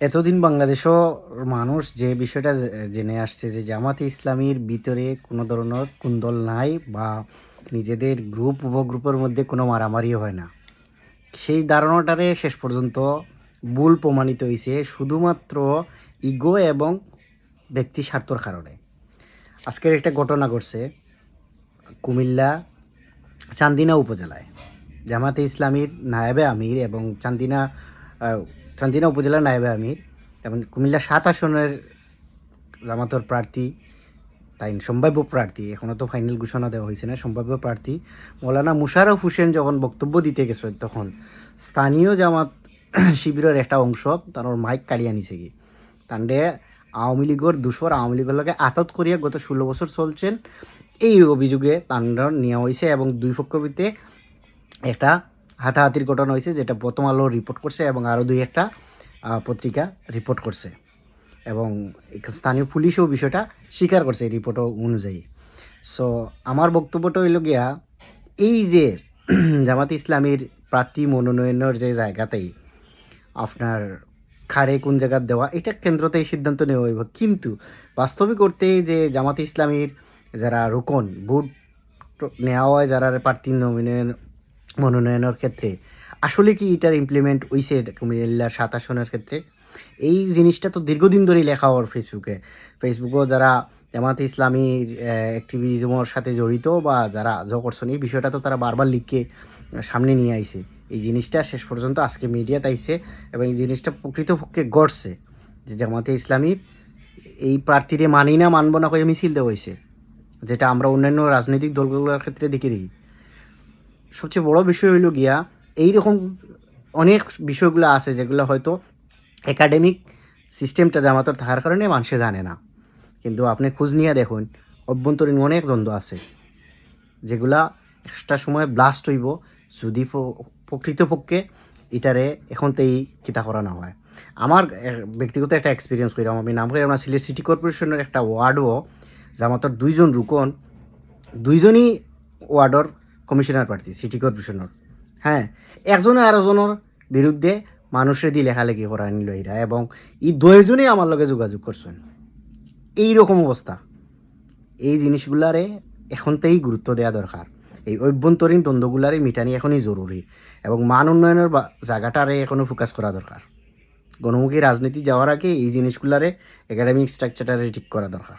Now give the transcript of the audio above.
এতদিন বাংলাদেশও মানুষ যে বিষয়টা জেনে আসছে যে জামাতে ইসলামীর ভিতরে কোনো ধরনের কুন্দল নাই বা নিজেদের গ্রুপ, উপগ্রুপের মধ্যে কোনো মারামারিও হয় না। সেই ধারণাটারে শেষ পর্যন্ত ভুল প্রমাণিত হয়েছে শুধুমাত্র ইগো এবং ব্যক্তি স্বার্থর কারণে। আজকের একটা ঘটনা ঘটছে কুমিল্লা চান্দিনা উপজেলায়। জামাতে ইসলামীর নায়েবে আমির এবং চান্দিনা চান্দিনা উপজেলার নায়েবে আমির এবং কুমিল্লা সাত আসনের জামাতর প্রার্থী, তাই সম্ভাব্য প্রার্থী এখনও তো ফাইনাল ঘোষণা দেওয়া হয়েছে না, সম্ভাব্য প্রার্থী মৌলানা মুশারফ হোসেন যখন বক্তব্য দিতে গেছে তখন স্থানীয় জামাত শিবিরের একটা অংশ তার মাইক কাড়িয়ে নিছে কি তান্ডে আওয়ামী লীগের দুশোর আওয়ামী লীগের লগে আতত করিয়া গত ষোলো বছর চলছেন। এই অভিযোগে তান্ড নেওয়া হয়েছে এবং দুই ভিতরে একটা হাতাহাতির ঘটনা হয়েছে, যেটা প্রথম আলো রিপোর্ট করছে এবং আরও দুই একটা পত্রিকা রিপোর্ট করছে। এবং স্থানীয় পুলিশও বিষয়টা স্বীকার করছে এই রিপোর্ট অনুযায়ী। সো আমার বক্তব্যটা হইল গিয়া, এই যে জামাত ইসলামীর প্রার্থী মনোনয়নের যে জায়গাতেই আপনার খারে কোন জায়গার দেওয়া, এটা কেন্দ্রতেই সিদ্ধান্ত নেওয়া হইব। কিন্তু বাস্তবিক করতে যে জামাত ইসলামীর যারা রোকন, ভোট নেওয়া হয় যারা প্রার্থী নমিনেন মনোনয়নের ক্ষেত্রে। আসলে কি এটার ইমপ্লিমেন্ট হইছে কুমিল্লার সাত আসনের ক্ষেত্রে? এই জিনিসটা তো দীর্ঘদিন ধরেই লেখা ওর ফেসবুকে ফেসবুকেও যারা জামাত ইসলামীর অ্যাক্টিভিজমের সাথে জড়িত বা যারা জ এই বিষয়টা তো তারা বারবার লিখকে সামনে নিয়ে আইছে। এই জিনিসটা শেষ পর্যন্ত আজকে মিডিয়াতে আইছে এবং এই জিনিসটা প্রকৃতপক্ষে গড়ছে যে জামাতে ইসলামীর এই প্রার্থীরে মানি না, মানব না করে মিছিল দেওয়া হয়েছে যেটা আমরা অন্যান্য রাজনৈতিক দলগুলোর ক্ষেত্রে দেখে দিই সবচেয়ে বড় বিষয় হইল গিয়া এই রকম অনেক বিষয়গুলো আছে যেগুলো হয়তো একাডেমিক সিস্টেমটা জামাতর থাকার কারণে মানুষে জানে না। কিন্তু আপনি খোঁজ নিয়ে দেখুন, অভ্যন্তরীণ অনেক দ্বন্দ্ব আছে, যেগুলা একটা সময় ব্লাস্ট হইব যদি প্রকৃতপক্ষে এটারে এখনতেই কিতা করানো হয়। আমার ব্যক্তিগত একটা এক্সপিরিয়েন্স করিলাম আমি নাম করিলাম সিলেট সিটি কর্পোরেশনের একটা ওয়ার্ডও জামাতর দুইজন রুকন, দুইজনই ওয়ার্ডর কমিশনার প্রার্থী সিটি কর্পোরেশনের হ্যাঁ একজনে আরেকজনের বিরুদ্ধে মানুষের দিয়ে লেখালেখি করা নিল এরা এবং এই দুইজনেই আমার লগে যোগাযোগ করছেন এই রকম অবস্থা এই জিনিসগুলারে এখনতেই গুরুত্ব দেওয়া দরকার এই অভ্যন্তরীণ দ্বন্দ্বগুলারে মিটানি এখনই জরুরি এবং মান উন্নয়নের জায়গাটারে এখনও ফোকাস করা দরকার গণমুখী রাজনীতি যাওয়ার আগে এই জিনিসগুলারে একাডেমিক স্ট্রাকচারটারে ঠিক করা দরকার